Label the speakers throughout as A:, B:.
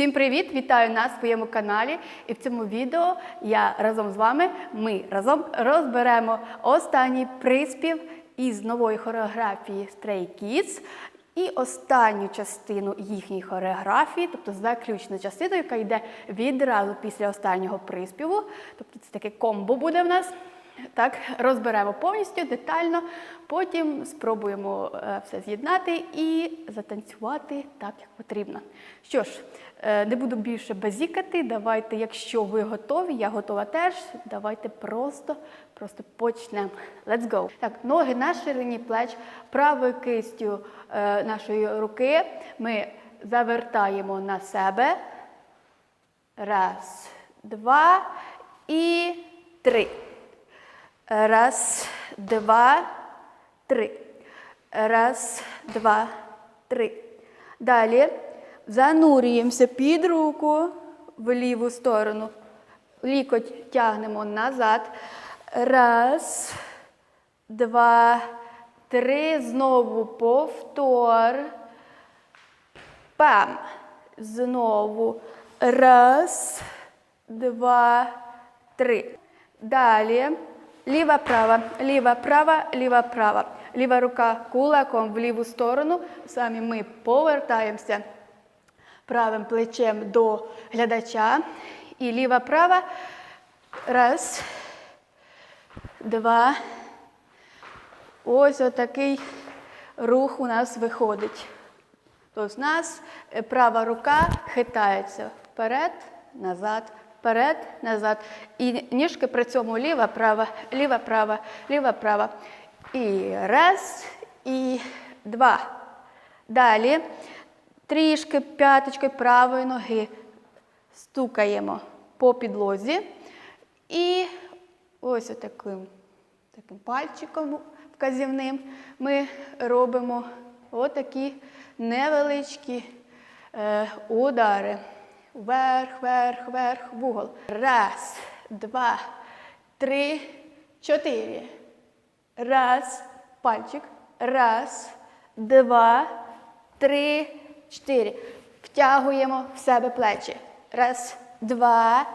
A: Всім привіт! Вітаю на своєму каналі. І в цьому відео я разом з вами ми разом розберемо останній приспів із нової хореографії Stray Kids і останню частину їхньої хореографії, тобто заключну частину, яка йде відразу після останнього приспіву. Тобто це таке комбо буде в нас. Так, розберемо повністю детально, потім спробуємо е, все з'єднати і затанцювати так, як потрібно. Що ж, е, не буду більше базікати. Давайте, якщо ви готові, я готова теж. Давайте просто, просто почнемо. Let's go. Так, ноги на ширині плеч, правою кистю е, нашої руки ми завертаємо на себе. Раз, два і три. Раз, два, три. Раз, два, три. Далі занурюємося під руку в ліву сторону. Лікоть тягнемо назад. Раз, два, три. Знову повтор. Пам. Знову. Раз, два, три. Далі. Ліва, права, ліва, права, ліва, права. Ліва рука кулаком в ліву сторону. Самі ми повертаємося правим плечем до глядача. І ліва, права. Раз, два. Ось отакий рух у нас виходить. Тобто в нас права рука хитається вперед, назад, вперед, назад. І ніжки при цьому ліва, права, ліва, права, ліва, права. І раз, і два. Далі трішки п'яточкою правої ноги стукаємо по підлозі. І ось отаким таким пальчиком вказівним ми робимо отакі невеличкі е, удари. Вверх, вверх, вверх, в угол. Раз, два, три, чотири. Раз, пальчик. Раз, два, три, чотири. Втягуємо в себе плечі. Раз, два.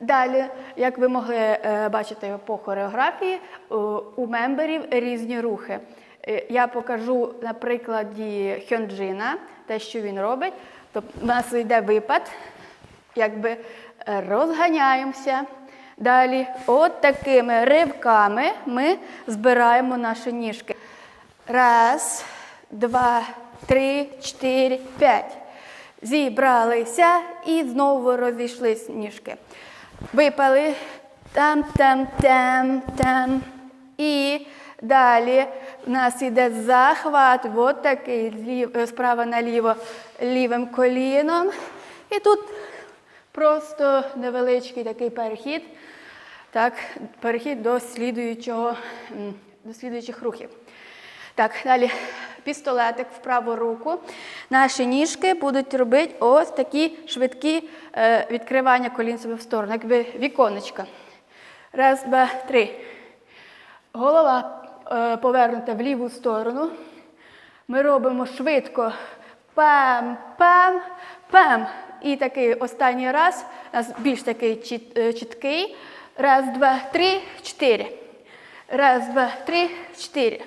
A: Далі, як ви могли е, бачити по хореографії, е, у мемберів різні рухи. Е, Я покажу на прикладі Хьонджина, те, що він робить. Тобто, у нас йде випад, якби е, розганяємося. Далі, от такими ривками ми збираємо наші ніжки. Раз, два, три, чотири, п'ять. Зібралися і знову розійшлись ніжки. Випали там, там, там, там. І далі у нас іде захват, от такий злів- е, справа наліво лівим коліном. І тут просто невеличкий такий перехід. Так, перехід до слідуючого, до слідуючих рухів. Так, далі пістолетик в праву руку. Наші ніжки будуть робити ось такі швидкі е, відкривання колін себе в сторону, якби віконечка. Раз, два, три. Голова повернута в ліву сторону. Ми робимо швидко пам, пам, пам. І такий останній раз, у нас більш такий е, чіткий. Раз, два, три, чотири. Раз, два, три, чотири.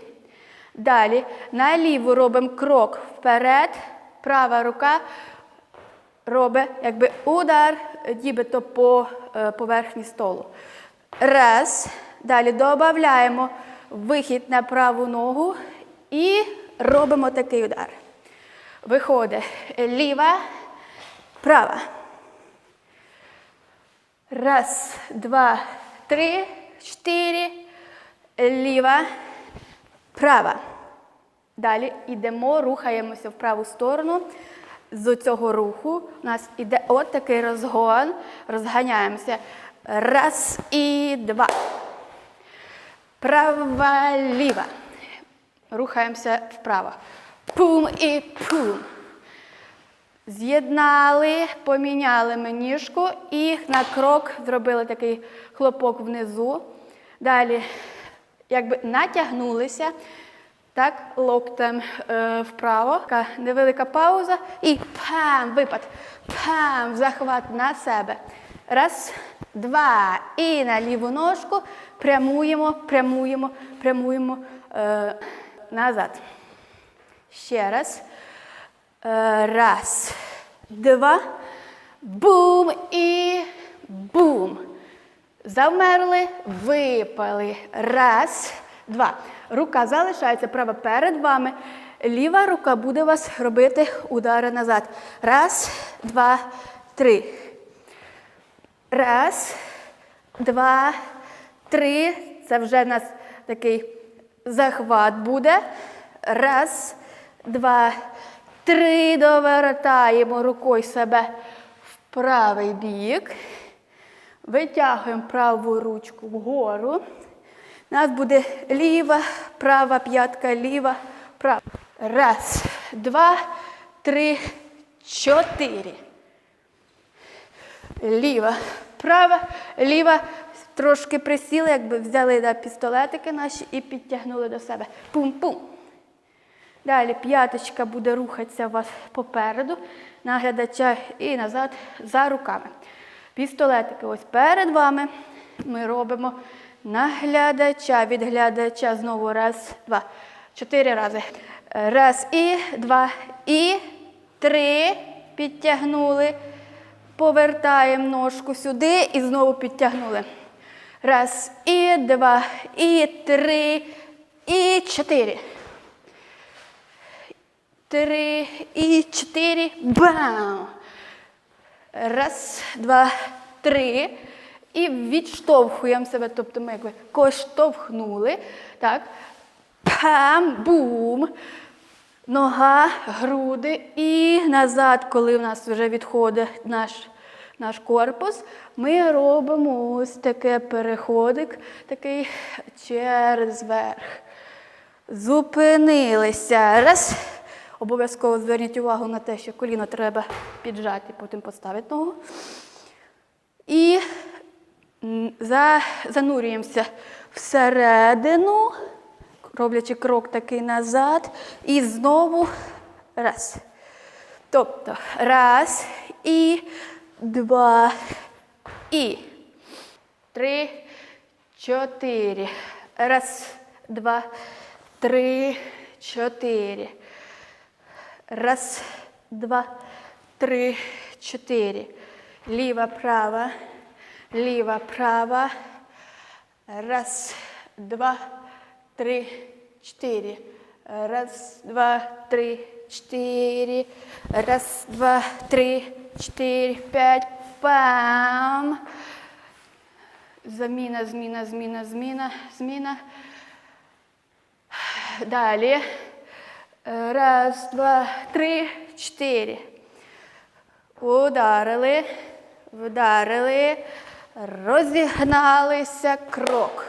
A: Далі наліво робимо крок вперед. Права рука робить якби удар, нібито по е, поверхні столу. Раз. Далі додаємо вихід на праву ногу і робимо такий удар. Виходить ліва, права. Раз, два, три, чотири. Ліва, права. Далі йдемо, рухаємося в праву сторону. З цього руху у нас іде от такий розгон. Розганяємося. Раз і два. Права, ліва. Рухаємося вправо. Пум і пум. З'єднали, поміняли ми ніжку і на крок зробили такий хлопок внизу. Далі, якби натягнулися, так, локтем е, вправо. Така невелика пауза і пам, випад. Пам, захват на себе. Раз, два. І на ліву ножку прямуємо, прямуємо, прямуємо е, назад. Ще раз. Е, раз, два. Бум і бум. Завмерли, випали. Раз, два. Рука залишається права перед вами. Ліва рука буде вас робити удари назад. Раз, два, три. Раз, два, три. Це вже в нас такий захват буде. Раз, два, три. Довертаємо рукою себе в правий бік. Витягуємо праву ручку вгору. У нас буде ліва, права п'ятка, ліва, права. Раз, два, три, чотири. Ліва, права, ліва. Трошки присіли, якби взяли да, пістолетики наші і підтягнули до себе. Пум-пум. Далі п'яточка буде рухатися у вас попереду, наглядача і назад за руками. Пістолетики ось перед вами. Ми робимо наглядача, від глядача знову раз, два, чотири рази. Раз і два, і три. Підтягнули. Повертаємо ножку сюди і знову підтягнули. Раз, і два, і три, і чотири. Три і чотири. Бам! Раз, два, три. І відштовхуємо себе. Тобто ми якби когось штовхнули. Так. Пам, бум. Нога, груди і назад, коли в нас вже відходить наш, наш корпус, ми робимо ось таке переходик, такий через верх. Зупинилися. Раз. Обов'язково зверніть увагу на те, що коліно треба піджати, потім поставити ногу. І за, занурюємося всередину, роблячи крок такий назад. І знову раз. Тобто раз, і два, і три, чотири. Раз, два, три, чотири. Раз, два, три, чотири. Ліва, права, ліва, права. Раз, два, три, чотири. Раз, два, три, чотири. Раз, два, три, чотири, п'ять. Пам. Заміна, зміна, зміна, зміна, зміна. Далі. Раз, два, три, чотири. Ударили, вдарили, розігналися крок.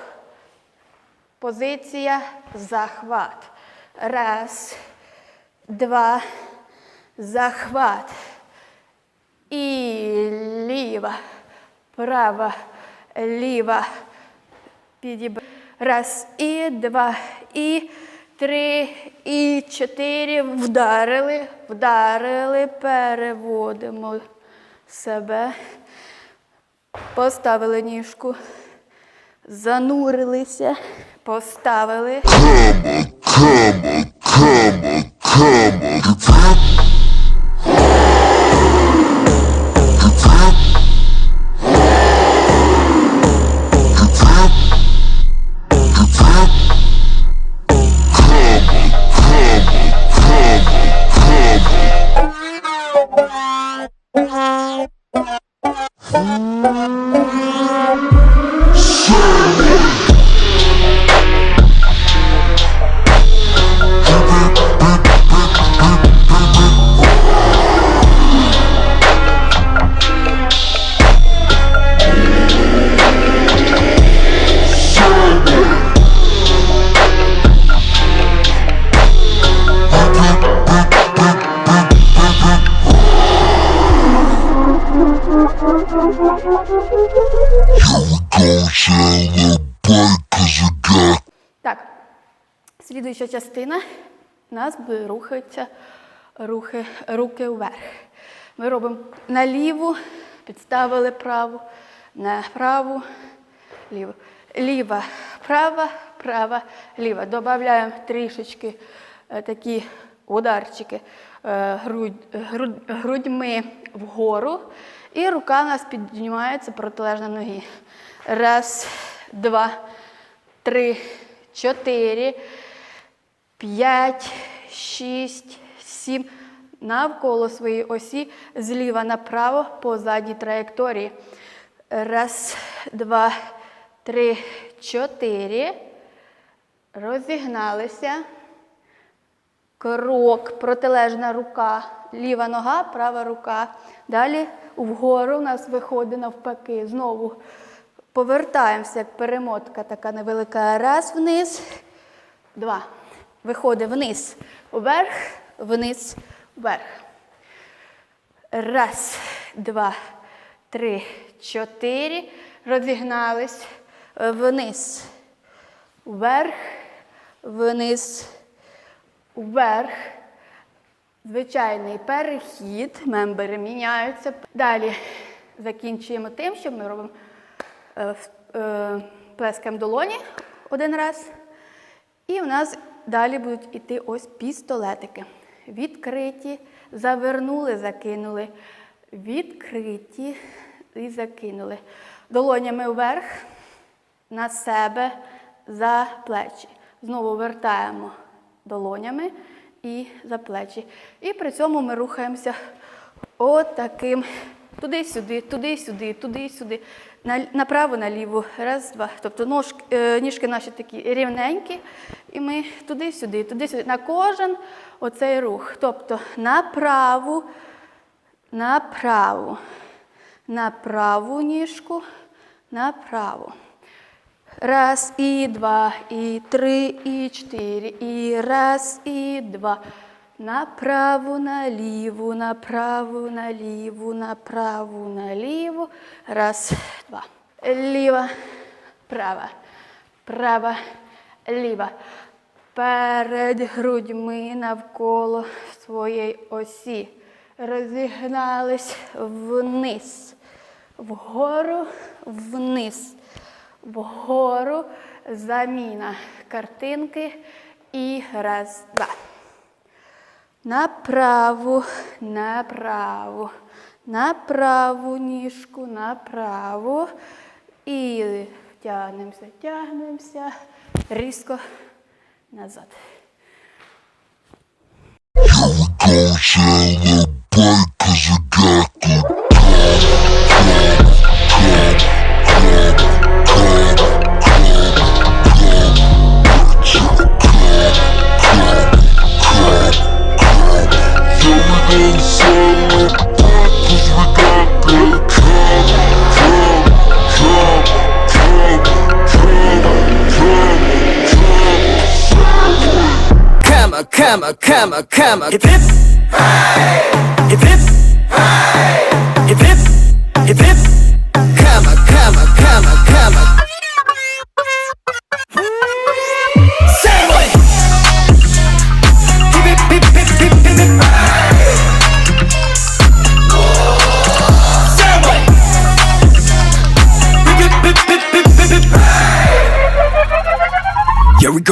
A: Позиція захват. Раз, два, захват. І ліва, права, ліва. Підіб... Раз, і два, і три, і чотири. Вдарили, вдарили, переводимо себе. Поставили ніжку. Занурилися, поставили.
B: Go tell the boy Shit!
A: Так, слідуюча частина у нас рухаються рухи, руки вверх. Ми робимо на ліву, підставили праву, на праву, ліву. Ліва, права, права, ліва. Додаємо трішечки е, такі ударчики е, грудь, грудь, грудьми вгору. І рука у нас піднімається протилежна ноги. Раз, два, три, чотири, п'ять, шість, сім. Навколо своєї осі зліва направо по задній траєкторії. Раз, два, три, чотири. Розігналися. Крок, протилежна рука, ліва нога, права рука. Далі вгору у нас виходить навпаки. Знову повертаємося, як перемотка така невелика. Раз вниз, два. Виходить вниз, вверх, вниз, вверх. Раз, два, три, чотири. Розігнались. Вниз. Вверх, вниз, вверх. Звичайний перехід. Мембери міняються. Далі закінчуємо тим, що ми робимо е, е, плескаємо долоні один раз. І в нас далі будуть іти ось пістолетики. Відкриті, завернули, закинули. Відкриті і закинули. Долонями вверх, на себе, за плечі. Знову вертаємо долонями і за плечі. І при цьому ми рухаємося отаким. Туди-сюди, туди-сюди, туди-сюди. На, направо, наліво. Раз, два. Тобто ножки, е, ніжки наші такі рівненькі. І ми туди-сюди, туди-сюди. На кожен оцей рух. Тобто на праву, на праву, ніжку, на праву. Раз, і два, і три, і чотири, і раз, і два. Направо, наліву, направо, наліву, направо, наліву. Раз, два. Ліва, права, права, ліва. Перед грудьми навколо своєї осі. Розігнались вниз, вгору, вниз вгору, заміна картинки і раз, два. Направо, направо, на праву ніжку, направо. І тягнемося, тягнемося, різко назад.
C: Come on, come on, come on. Hip hip. Hip hip. Hip hip. Hip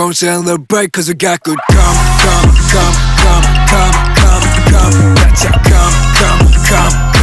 C: gon' celebrate cause we got good come, come, come, come, come, come, come, come, come,